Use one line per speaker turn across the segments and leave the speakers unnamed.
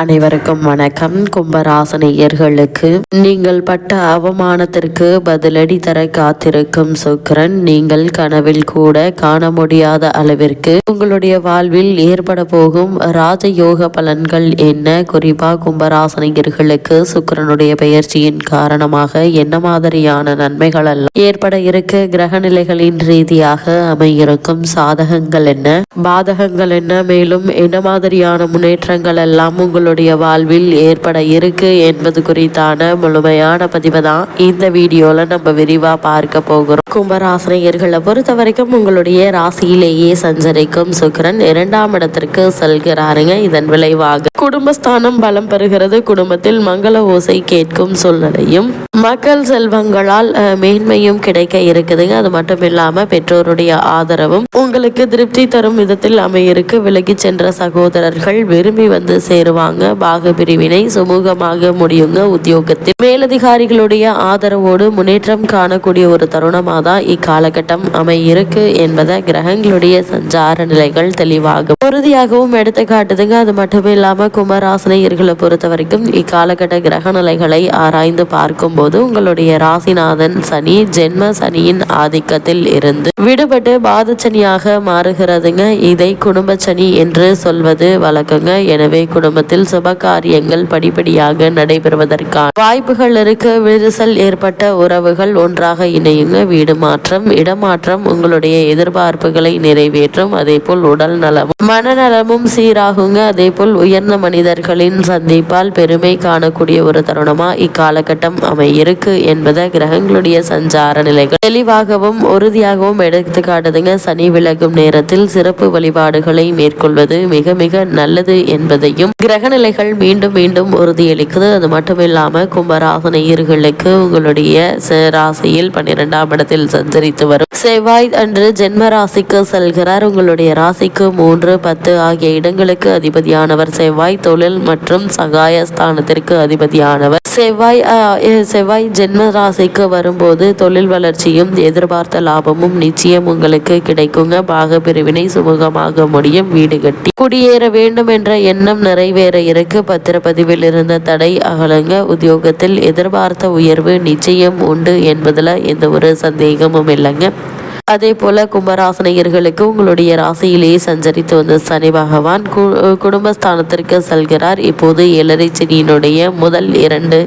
அனைவருக்கும் வணக்கம். கும்பராசனையர்களுக்கு நீங்கள் பட்ட அவமானத்திற்கு பதிலடி தர காத்திருக்கும் சுக்கிரன். நீங்கள் கனவில் கூட காண முடியாத அளவிற்கு உங்களுடைய வாழ்வில் ஏற்பட போகும் ராஜயோக பலன்கள் என்ன? குறிப்பா கும்பராசனையர்களுக்கு சுக்கிரனுடைய பெயர்ச்சியின் காரணமாக என்ன மாதிரியான நன்மைகள் எல்லாம் ஏற்பட இருக்க? கிரக நிலைகளின் ரீதியாக அமையிருக்கும் சாதகங்கள் என்ன? பாதகங்கள் என்ன? மேலும் என்ன மாதிரியான முன்னேற்றங்கள் எல்லாம் உங்களுடைய வாழ்வில் ஏற்பட இருக்கு என்பது குறித்தான முழுமையான பதிவை தான் இந்த வீடியோல நம்ம விரிவா பார்க்க போகிறோம். கும்பராசினியர்களை பொறுத்த வரைக்கும் உங்களுடைய ராசியிலேயே சஞ்சரிக்கும் சுக்கிரன் இரண்டாம் இடத்திற்கு செல்கிறாருங்க. இதன் விளைவாக குடும்பஸ்தானம் பலம் பெறுகிறது. குடும்பத்தில் மங்கள ஓசை கேட்கும் சூழ்நிலையும் மக்கள் செல்வங்களால் மேன்மையும் கிடைக்க இருக்குதுங்க. அது மட்டும் இல்லாம பெற்றோருடைய ஆதரவும் உங்களுக்கு திருப்தி தரும் விதத்தில் அமையிருக்கு. விலகி சென்ற சகோதரர்கள் விரும்பி வந்து சேருவாங்க. பாக பிரிவினை சுமூகமாக முடியுங்க உத்தியோகத்தில். மேலதிகாரிகளுடைய ஆதரவோடு முன்னேற்றம் காணக்கூடிய ஒரு தருணமாக தான் இக்காலகட்டம் அமையிருக்கு என்பதை கிரகங்களுடைய சஞ்சார நிலைகள் தெளிவாக உறுதியாகவும் எடுத்து காட்டுதுங்க. அது மட்டும் இல்லாம கும்பராசினியர்களை பொறுத்த வரைக்கும் இக்காலகட்ட கிரக நிலைகளை ஆராய்ந்து பார்க்கும்போது உங்களுடைய ராசிநாதன் சனி ஜென்ம சனியின் ஆதிக்கத்தில் இருந்து விடுபட்டு பாதச்சனியாக மாறுகிறதுங்க. இதை குடும்ப சனி என்று சொல்வது வழக்கங்க. எனவே குடும்பத்தில் சுப காரியங்கள் படிப்படியாக நடைபெறுவதற்கான வாய்ப்புகள் இருக்க. விரிசல் ஏற்பட்ட உறவுகள் ஒன்றாக இணையுங்க. வீடு மாற்றம் இடமாற்றம் உங்களுடைய எதிர்பார்ப்புகளை நிறைவேற்றும். அதே போல் உடல் நலமும் மனநலமும் சீராகுங்க. அதே போல் உயர்ந்த மனிதர்களின் சந்திப்பால் பெருமை காணக்கூடிய ஒரு தருணமா இக்காலகட்டம் அமையிருக்கு என்பதை கிரகங்களுடைய சஞ்சார நிலைகள் தெளிவாகவும் உறுதியாகவும் எடுத்து காட்டுதுங்க. சனி விலகும் நேரத்தில் சிறப்பு வழிபாடுகளை மேற்கொள்வது மிக மிக நல்லது என்பதையும் கிரகண நிலைகள் மீண்டும் மீண்டும் உறுதியளிக்குது. அது மட்டும் இல்லாம கும்பராசனையர்களுக்கு உங்களுடைய ராசியில் பன்னிரெண்டாம் இடத்தில் சஞ்சரித்து வரும். செவ்வாய் அன்று ஜென்ம ராசிக்கு செல்கிறார். உங்களுடைய ராசிக்கு மூன்று பத்து ஆகிய இடங்களுக்கு அதிபதியானவர். செவ்வாய் தொழில் மற்றும் சகாய ஸ்தானத்திற்கு அதிபதியானவர். செவ்வாய் செவ்வாய் ஜென்ம ராசிக்கு வரும்போது தொழில் வளர்ச்சியும் எதிர்பார்த்த லாபமும் நிச்சயம் உங்களுக்கு கிடைக்குங்க. பாக பிரிவினை சுமூகமாக முடியும். வீடு கட்டி குடியேற வேண்டும் என்ற எண்ணம் நிறைவேற இருக்கு. பத்திரப்பதிவில் இருந்த தடை அகலுங்க. உத்தியோகத்தில் எதிர்பார்த்த உயர்வு நிச்சயம் உண்டு என்பதில் எந்த ஒரு சந்தேகமும் இல்லைங்க. அதே போல கும்பராசனையர்களுக்கு உங்களுடைய ராசியிலேயே சஞ்சரித்து வந்த சனி பகவான் குடும்பஸ்தானத்திற்கு செல்கிறார். இப்போது ஏழரை சனியினுடைய முதல் இரண்டு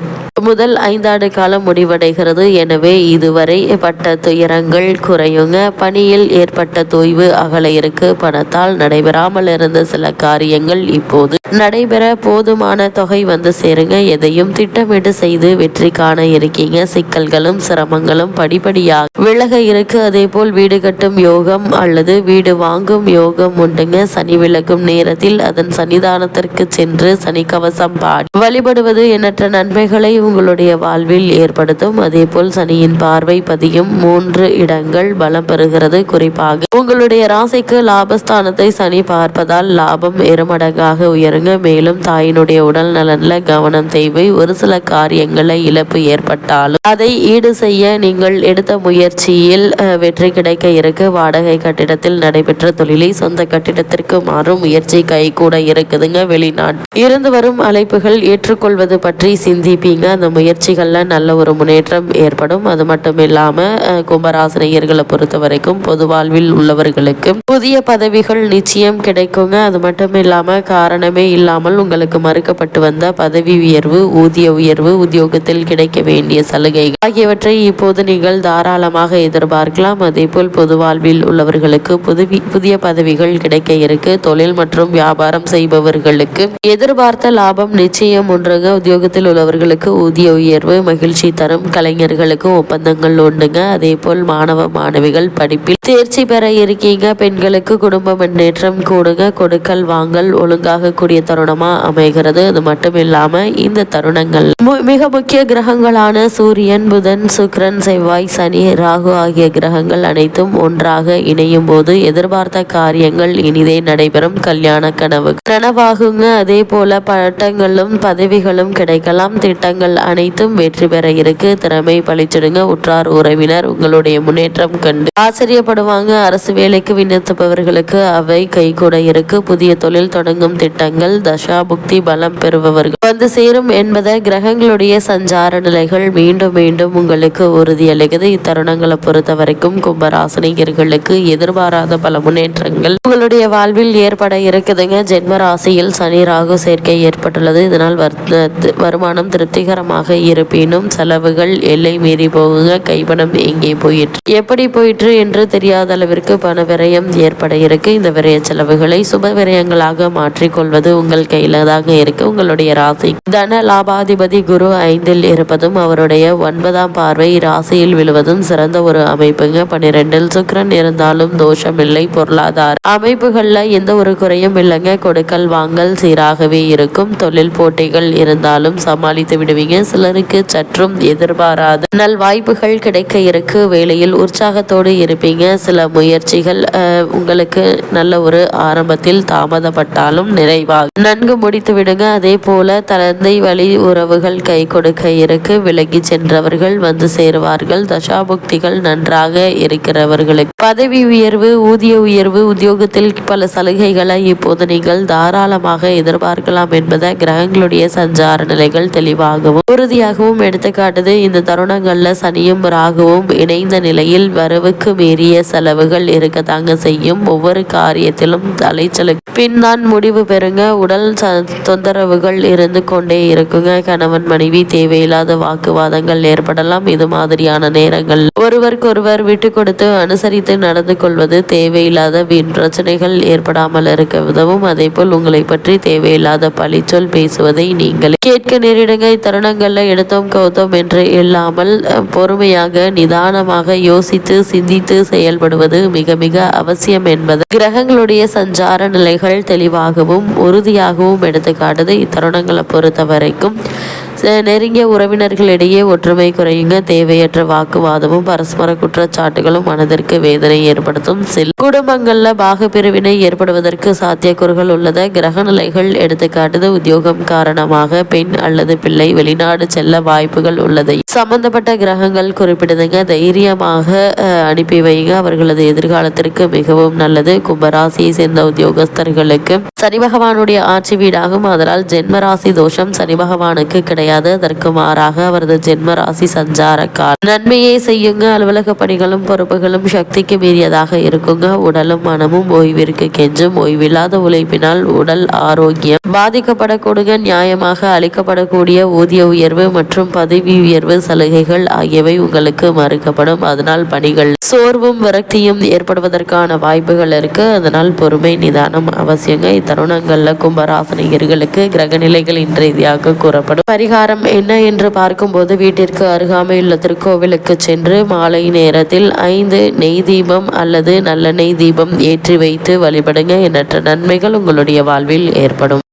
முதல் ஐந்தாண்டு காலம் முடிவடைகிறது. எனவே இதுவரை பட்ட துயரங்கள் குறையுங்க. பணியில் ஏற்பட்ட தொய்வு அகல இருக்கு. பணத்தால் நடைபெறாமல் இருந்த சில காரியங்கள் இப்போது நடைபெற போதுமான தொகை வந்து சேருங்க. எதையும் திட்டமிட்டு செய்து வெற்றி காண இருக்கீங்க. சிக்கல்களும் சிரமங்களும் படிப்படியாக விலக இருக்கு. அதே போல் வீடு கட்டும் யோகம் அல்லது வீடு வாங்கும் யோகம் உண்டுங்க. சனி விலகும் நேரத்தில் அதன் சன்னிதானத்திற்கு சென்று சனி கவசம் பாடி வழிபடுவது எண்ணற்ற நன்மைகளை உங்களுடைய வாழ்வில் ஏற்படுத்தும். அதே போல் சனியின் பார்வை பதியும் மூன்று இடங்கள் பலம் பெறுகிறது. குறிப்பாக உங்களுடைய ராசிக்கு லாபஸ்தானத்தை சனி பார்ப்பதால் லாபம் இருமடங்காக உயருங்க. மேலும் தாயினுடைய உடல் நலனில் கவனம் தேவை. ஒரு சில காரியங்களை இழப்பு ஏற்பட்டாலும் அதை ஈடு செய்ய நீங்கள் எடுத்த முயற்சியில் வெற்றி கிடைக்க இருக்கு. வாடகை கட்டிடத்தில் நடைபெற்ற தொழிலை சொந்த கட்டிடத்திற்கு மாறும் முயற்சி கை கூட இருக்குதுங்க. வெளிநாட்டு இருந்து வரும் அழைப்புகள் ஏற்றுக்கொள்வது பற்றி சிந்திப்பீங்க. அந்த முயற்சிகளில் நல்ல ஒரு முன்னேற்றம் ஏற்படும். அது மட்டும் இல்லாமல் கும்பராசினியர்களை பொறுத்த வரைக்கும் பொது வாழ்வில் உள்ளவர்களுக்கு புதிய பதவிகள் நிச்சயம் கிடைக்குங்க. அது மட்டும் இல்லாமல் காரணமே இல்லாமல் உங்களுக்கு மறுக்கப்பட்டு வந்த பதவி உயர்வு ஊதிய உயர்வு உத்தியோகத்தில் கிடைக்க வேண்டிய சலுகைகள் ஆகியவற்றை இப்போது நீங்கள் தாராளமாக எதிர்பார்க்கலாம். அதே போல் பொது வாழ்வில் உள்ளவர்களுக்கு புதுவி புதிய பதவிகள் கிடைக்க இருக்கு. தொழில் மற்றும் வியாபாரம் செய்பவர்களுக்கு எதிர்பார்த்த லாபம் நிச்சயம் ஒன்றுங்க. உத்தியோகத்தில் உள்ளவர்களுக்கு ஊதிய உயர்வு மகிழ்ச்சி தரும் கலைஞர்களுக்கும் ஒப்பந்தங்கள் உண்டுங்க அதே போல் மாணவ மாணவிகள் படிப்பில் தேர்ச்சி பெற இருக்கீங்க. பெண்களுக்கு குடும்ப முன்னேற்றம் கூடுங்க. கொடுக்கல் வாங்கல் ஒழுங்காக கூடிய தருணமா அமைகிறது. அது மட்டும் இல்லாம இந்த தருணங்கள். மிக முக்கிய கிரகங்களான சூரியன் புதன் சுக்ரன் செவ்வாய் சனி ராகு ஆகிய கிரகங்கள் அனைத்தும் ஒன்றாக இணையும் போது எதிர்பார்த்த காரியங்கள் இனிதே நடைபெறும். கல்யாண கனவு. கனவாகுங்க அதே போல பட்டங்களும் பதவிகளும் கிடைக்கலாம். திட்டங்கள் முயற்சிகள் அனைத்தும் வெற்றி பெற இருக்கு. திறமை பழிச்சிடுங்க. உற்றார் உறவினர் உங்களுடைய முன்னேற்றம் கண்டு ஆச்சரியப்படுவாங்க. அரசு வேலைக்கு விண்ணப்பிப்பவர்களுக்கு அவை கைகூட இருக்கு. புதிய தொழில் தொடங்கும் திட்டங்கள் தசா புக்தி பலம் பெறுபவர்கள் வந்து சேரும் என்பதை கிரகங்களுடைய சஞ்சார நிலைகள் மீண்டும் மீண்டும் உங்களுக்கு உறுதியளிக்குது. இத்தருணங்களை பொறுத்த வரைக்கும் கும்பராசினியர்களுக்கு எதிர்பாராத பல முன்னேற்றங்கள் உங்களுடைய வாழ்வில் ஏற்பட இருக்குதுங்க. ஜென்ம ராசியில் சனி ராகு சேர்க்கை ஏற்பட்டுள்ளது. இதனால் வருமானம் திருப்திகர திருப்திகரமாக இருப்பினும் செலவுகள் எல்லை மீறி போகுங்க கைப்பணம் எங்கே போயிற்று? எப்படி போயிற்று என்று தெரியாத அளவிற்கு பண விரயம் ஏற்பட இருக்கு. இந்த விரய செலவுகளை சுப விரயங்களாக மாற்றிக்கொள்வது உங்கள் கையில தாங்க இருக்கு. உங்களுடைய ராசி. தன லாபாதிபதி குரு ஐந்தில் இருப்பதும் அவருடைய ஒன்பதாம் பார்வை ராசியில் விழுவதும் சிறந்த ஒரு அமைப்புங்க. பன்னிரெண்டில் சுக்கரன் இருந்தாலும் தோஷம் இல்லை பொருளாதார அமைப்புகள்ல எந்த ஒரு குறையும் இல்லைங்க. கொடுக்கல் வாங்கல் சீராகவே இருக்கும். தொழில் போட்டிகள் இருந்தாலும் சமாளித்து விடுவீங்க. சிலருக்கு சற்றும் எதிர்பாராத. நல் வாய்ப்புகள் கிடைக்க இருக்கு. வேலையில் உற்சாகத்தோடு இருப்பீங்க. சில முயற்சிகள் உங்களுக்கு நல்ல ஒரு ஆரம்பத்தில் தாமதப்பட்டாலும் நிறைவாக நன்கு முடித்து விடுங்க. அதே போல தந்தை வழி உறவுகள் கை கொடுக்க இருக்கு. விலகி சென்றவர்கள் வந்து சேருவார்கள். தசாபுக்திகள் நன்றாக இருக்கிறவர்களுக்கு. பதவி உயர்வு ஊதிய உயர்வு உத்தியோகத்தில் பல சலுகைகளை இப்போது நீங்கள் தாராளமாக எதிர்பார்க்கலாம் என்பதை கிரகங்களுடைய சஞ்சார நிலைகள் தெளிவாகவும் உறுதியாகவும் எடுத்துக்காட்டுது இந்த தருணங்கள்ல சனியும் ராகுவும் இணைந்த நிலையில் வரவுக்கு மீறிய செலவுகள் இருக்கத்தாங்க செய்யும். ஒவ்வொரு காரியத்திலும் அலைச்சலுக்கு பின் தான் முடிவு பெறுங்க. உடல் தொந்தரவுகள் இருந்து கொண்டே இருக்குங்க. கணவன் மனைவி தேவையில்லாத வாக்குவாதங்கள் ஏற்படலாம். இது மாதிரியான நேரங்கள். ஒருவருக்கொருவர் விட்டு கொடுத்து அனுசரித்து நடந்து கொள்வது தேவையில்லாத வீண் பிரச்சனைகள் ஏற்படாமல் இருக்க உதவும். அதே போல் உங்களை பற்றி தேவையில்லாத பழிச்சொல் பேசுவதை நீங்கள் கேட்க நேரிடுங்க. தருணங்களில் எடுத்தோம் கௌத்தோம் என்று இல்லாமல் பொறுமையாக நிதானமாக யோசித்து சிந்தித்து செயல்படுவது மிக மிக அவசியம் என்பது. கிரகங்களுடைய சஞ்சார நிலைகள் தெளிவாகவும் உறுதியாகவும் எடுத்துக்காட்டுது இத்தருணங்களை பொறுத்த வரைக்கும் நெருங்கிய உறவினர்களிடையே ஒற்றுமை குறையுங்க. தேவையற்ற வாக்குவாதமும் பரஸ்பர குற்றச்சாட்டுகளும் மனதிற்கு வேதனை ஏற்படுத்தும். சில குடும்பங்கள்ல பாகப்பிரிவினை ஏற்படுவதற்கு சாத்தியக்கூறுகள் உள்ளத கிரக நிலைகள் எடுத்துக்காட்டுது. உத்தியோகம் காரணமாக பெண் அல்லது பிள்ளை வெளிநாடு செல்ல வாய்ப்புகள் உள்ளது சம்பந்தப்பட்ட கிரகங்கள் குறிப்பிடுதுங்க. தைரியமாக அனுப்பி வைங்க. அவர்களது எதிர்காலத்திற்கு மிகவும் நல்லது. கும்பராசியை சேர்ந்த உத்தியோகஸ்தர்களுக்கு சனி பகவானுடைய ஆட்சி வீடாகும். அதனால் ஜென்ம ராசி தோஷம் சனி பகவானுக்கு கிடையாது. அதற்கு மாறாக அவரது ஜென்ம ராசி சஞ்சாரக்கார் நன்மையை செய்யுங்க. அலுவலக பணிகளும் பொறுப்புகளும் சக்திக்கு மீறியதாக இருக்குங்க. உடலும் மனமும் ஓய்விற்கு கெஞ்சும். ஓய்வில்லாத உழைப்பினால் உடல் ஆரோக்கியம். பாதிக்கப்படக்கூடிய நியாயமாக அளிக்கப்படக்கூடிய ஊதிய உயர்வு மற்றும் பதவி உயர்வு சலுகைகள் ஆகியவை உங்களுக்கு மறுக்கப்படும். அதனால் பணிகள் சோர்வும் விரக்தியும் ஏற்படுவதற்கான வாய்ப்புகள் இருக்கு. அதனால் பொறுமை நிதானம் அவசியங்க. இத்தருணங்கள்ல கும்பராசனியர்களுக்கு கிரகநிலைகளின் ரீதியாக கூறப்படும். பரிகாரம் என்ன என்று பார்க்கும்போது வீட்டிற்கு அருகாமையுள்ள திருக்கோவிலுக்கு சென்று மாலை நேரத்தில் ஐந்து நெய் தீபம் அல்லது நல்லெண்ணெய் தீபம் ஏற்றி வைத்து வழிபடுங்க. எண்ணற்ற நன்மைகள் உங்களுடைய வாழ்வில் ஏற்படும்.